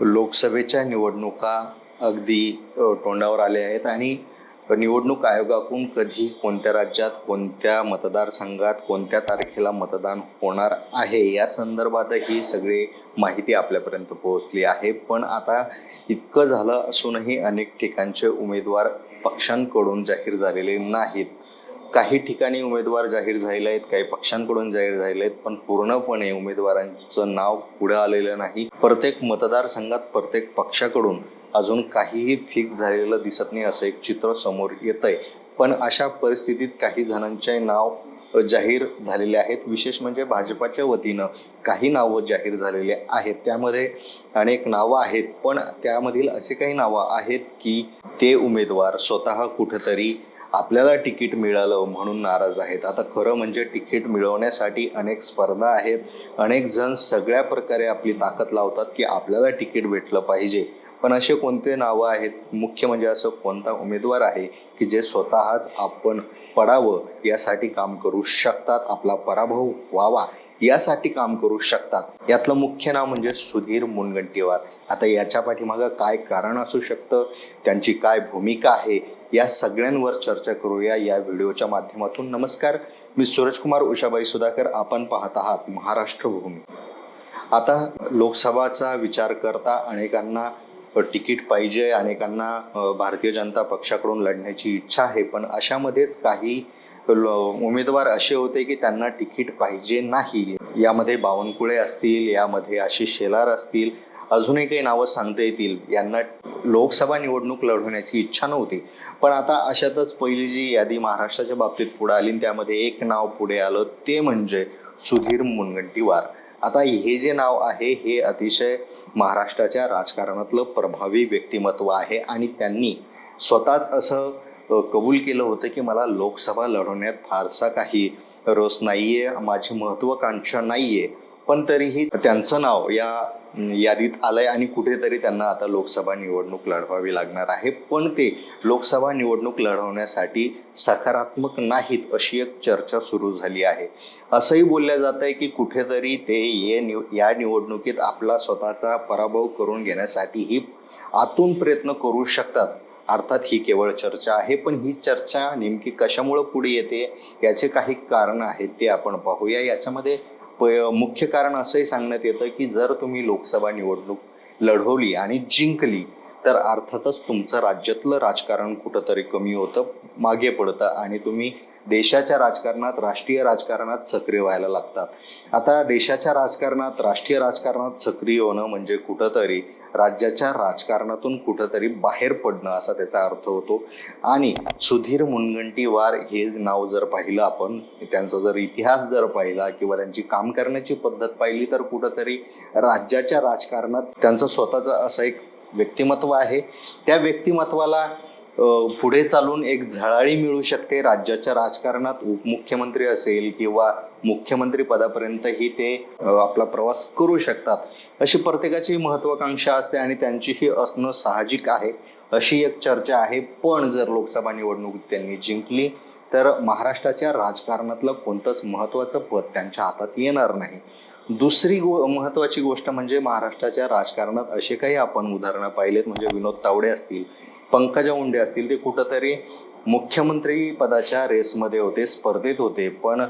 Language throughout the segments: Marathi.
लोकसभेच्या निवडणुका अगदी तोंडावर आल्या आहेत आणि निवडणूक आयोगाकडून कधी कोणत्या राज्यात कोणत्या मतदारसंघात कोणत्या तारखेला मतदान होणार आहे? या संदर्भातही सगळी माहिती आपल्यापर्यंत पोहोचली आहे. पण आता इतकं झालं असूनही अनेक ठिकाणचे उमेदवार पक्षांकडून जाहीर झालेले नाहीत. काही ठिकाणी उमेदवार जाहीर झालेले आहेत काही पक्षांकडून जाहीर झालेले आहेत पण पूर्णपणे उमेदवारांचं नाव पुढे आलेलं नाही. प्रत्येक मतदारसंघात प्रत्येक पक्षाकडून अजून काहीही फिक्स झालेलं दिसत नाही असं एक चित्र समोर येत आहे पण अशा परिस्थितीत काही जणांचे नाव जाहीर झालेले आहेत. विशेष म्हणजे भाजपाच्या वतीनं काही नावं जाहीर झालेले आहेत. त्यामध्ये अनेक नावं आहेत पण त्यामधील असे काही नावं आहेत की ते उमेदवार स्वतः कुठंतरी आपल्याला तिकीट मिळालं म्हणून नाराज आहेत. आता खरं म्हणजे तिकीट मिळवण्यासाठी अनेक स्पर्धा आहेत. अनेक जण सगळ्या प्रकारे आपली ताकद लावतात की आपल्याला तिकीट भेटलं पाहिजे. पण असे कोणते नावं आहेत? मुख्य म्हणजे असं कोणता उमेदवार आहे की जे स्वतःच आपण पडावं यासाठी काम करू शकतात? आपला पराभव व्हावा यासाठी काम करू शकतात. यातलं मुख्य नाव म्हणजे सुधीर मुनगंटीवार. आता याच्या पाठीमागं काय कारण असू शकतं? त्यांची काय भूमिका आहे? या सगळ्यांवर चर्चा करूया या व्हिडिओच्या माध्यमातून. नमस्कार मी सूरजकुमार उषाबाई सुधाकर. आपण पाहत आहात महाराष्ट्र भूमी. आता लोकसभाचा विचार करता अनेकांना तिकीट पाहिजे अनेकांना भारतीय जनता पक्षाकडून लढण्याची इच्छा आहे. पण अशामध्येच काही उमेदवार असे होते की त्यांना तिकीट पाहिजे नाही. यामध्ये बावनकुळे असतील यामध्ये आशिष शेलार असतील अजूनही काही नावं सांगता येतील. यांना लोकसभा निवडणूक लढवण्याची इच्छा नव्हती. पण आता अशातच पहिली जी यादी महाराष्ट्राच्या बाबतीत पुढे आली आणि त्यामध्ये एक नाव पुढे आलं ते म्हणजे सुधीर मुनगंटीवार. आता हे जे नाव आहे हे अतिशय महाराष्ट्राच्या राजकारणातलं प्रभावी व्यक्तिमत्व आहे आणि त्यांनी स्वतःच असं कबूल केलं होतं की मला लोकसभा लढवण्यात फारसा काही रस नाही आहे माझी महत्वाकांक्षा आहे पण तरीही त्यांचं नाव या यादीत आलंय आणि कुठेतरी त्यांना आता लोकसभा निवडणूक लढवावी लागणार आहे. पण ते लोकसभा निवडणूक लढवण्यासाठी सकारात्मक नाहीत अशी एक चर्चा सुरू झाली आहे. असंही बोललं जात आहे की कुठेतरी ते ये निव या निवडणुकीत आपला स्वतःचा पराभव करून घेण्यासाठीही आतून प्रयत्न करू शकतात. अर्थात ही केवळ चर्चा आहे पण ही चर्चा नेमकी कशामुळं पुढे येते याचे काही कारण आहेत ते आपण पाहूया. याच्यामध्ये प- मुख्य कारण असंही सांगण्यात येतं की जर तुम्ही लोकसभा निवडणूक लढवली आणि जिंकली तर अर्थातच तुमचं राज्यातलं राजकारण कुठंतरी कमी होतं मागे पडतं आणि तुम्ही देशाच्या राजकारणात राष्ट्रीय राजकारणात सक्रिय व्हायला लागतात. आता देशाच्या राजकारणात राष्ट्रीय राजकारणात सक्रिय होणं म्हणजे कुठंतरी राज्याच्या राजकारणातून कुठंतरी बाहेर पडणं असा त्याचा अर्थ होतो. आणि सुधीर मुनगंटीवार हे नाव जर पाहिलं आपण त्यांचा जर इतिहास जर पाहिला किंवा त्यांची काम करण्याची पद्धत पाहिली तर कुठंतरी राज्याच्या राजकारणात त्यांचं स्वतःचं असं एक व्यक्तिमत्व आहे. त्या व्यक्तिमत्वाला पुढे चालून एक झळाळी मिळू शकते. राज्याच्या राजकारणात उपमुख्यमंत्री असेल किंवा मुख्यमंत्री पदापर्यंतही ते आपला प्रवास करू शकतात. अशी प्रत्येकाची महत्वाकांक्षा असते आणि त्यांचीही असणं साहजिक आहे. अशी एक चर्चा आहे. पण जर लोकसभा निवडणूक त्यांनी जिंकली तर महाराष्ट्राच्या राजकारणातलं कोणतंच महत्त्वाचं पद त्यांच्या हातात येणार नाही. दुसरी गो महत्त्वाची गोष्ट म्हणजे महाराष्ट्राच्या राजकारणात असे काही आपण उदाहरणं पाहिलेत. म्हणजे विनोद तावडे असतील पंकजा मुंडे असतील ते कुठंतरी मुख्यमंत्री पदाच्या रेसमध्ये होते स्पर्धेत होते. पण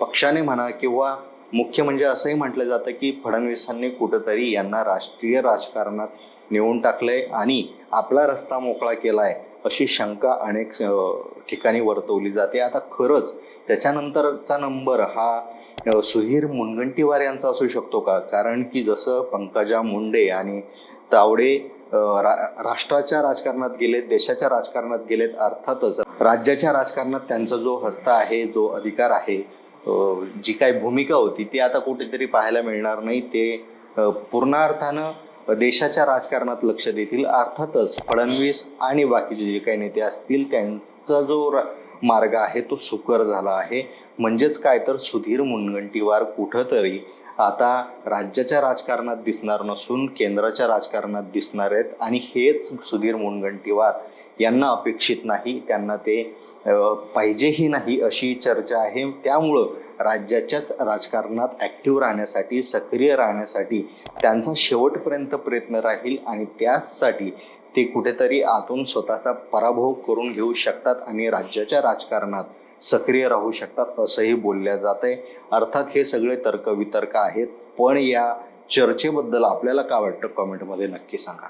पक्षाने म्हणा किंवा मुख्य म्हणजे असंही म्हटलं जातं की फडणवीसांनी कुठंतरी यांना राष्ट्रीय राजकारणात नेऊन टाकलंय आणि आपला रस्ता मोकळा केलाय अशी शंका अनेक ठिकाणी वर्तवली जाते. आता खरंच त्याच्यानंतरचा नंबर हा सुधीर मुनगंटीवार यांचा असू शकतो का? कारण की जसं पंकजा मुंडे आणि तावडे रा- राष्ट्राच्या राजकारणात गेलेत देशाच्या राजकारणात गेलेत अर्थातच राज्याच्या राजकारणात त्यांचा जो हस्त आहे जो अधिकार आहे जी काय भूमिका होती ती आता कुठेतरी पाहायला मिळणार नाही. ते पूर्णार्थानं पूर्ण अर्थानं देशाच्या राजकारणात लक्ष देतील अर्थातच फडणवीस आणि बाकीचे जे काही नेते असतील त्यांचा जो रा- मार्ग आहे तो सुकर झाला आहे. म्हणजेच काय तर सुधीर मुनगंटीवार कुठंतरी आता राज्याच्या राजकारणात दिसणार नसून केंद्राच्या राजकारणात दिसणार आहेत आणि हेच सुधीर मुनगंटीवार यांना अपेक्षित नाही त्यांना ते पाहिजेही नाही अशी चर्चा आहे. त्यामुळं राज्याच्याच राजकारणात ॲक्टिव्ह राहण्यासाठी सक्रिय राहण्यासाठी त्यांचा शेवटपर्यंत प्रयत्न राहील आणि त्याचसाठी ते कुठेतरी आतून स्वतःचा पराभव करून घेऊ शकतात आणि राज्याच्या राजकारणात सक्रिय राहू शकतात असंही बोलल्या जात आहे अर्थात हे सगळे तर्कवितर्क आहेत. पण या चर्चेबद्दल आपल्याला काय वाटतं? कमेंटमध्ये नक्की सांगा.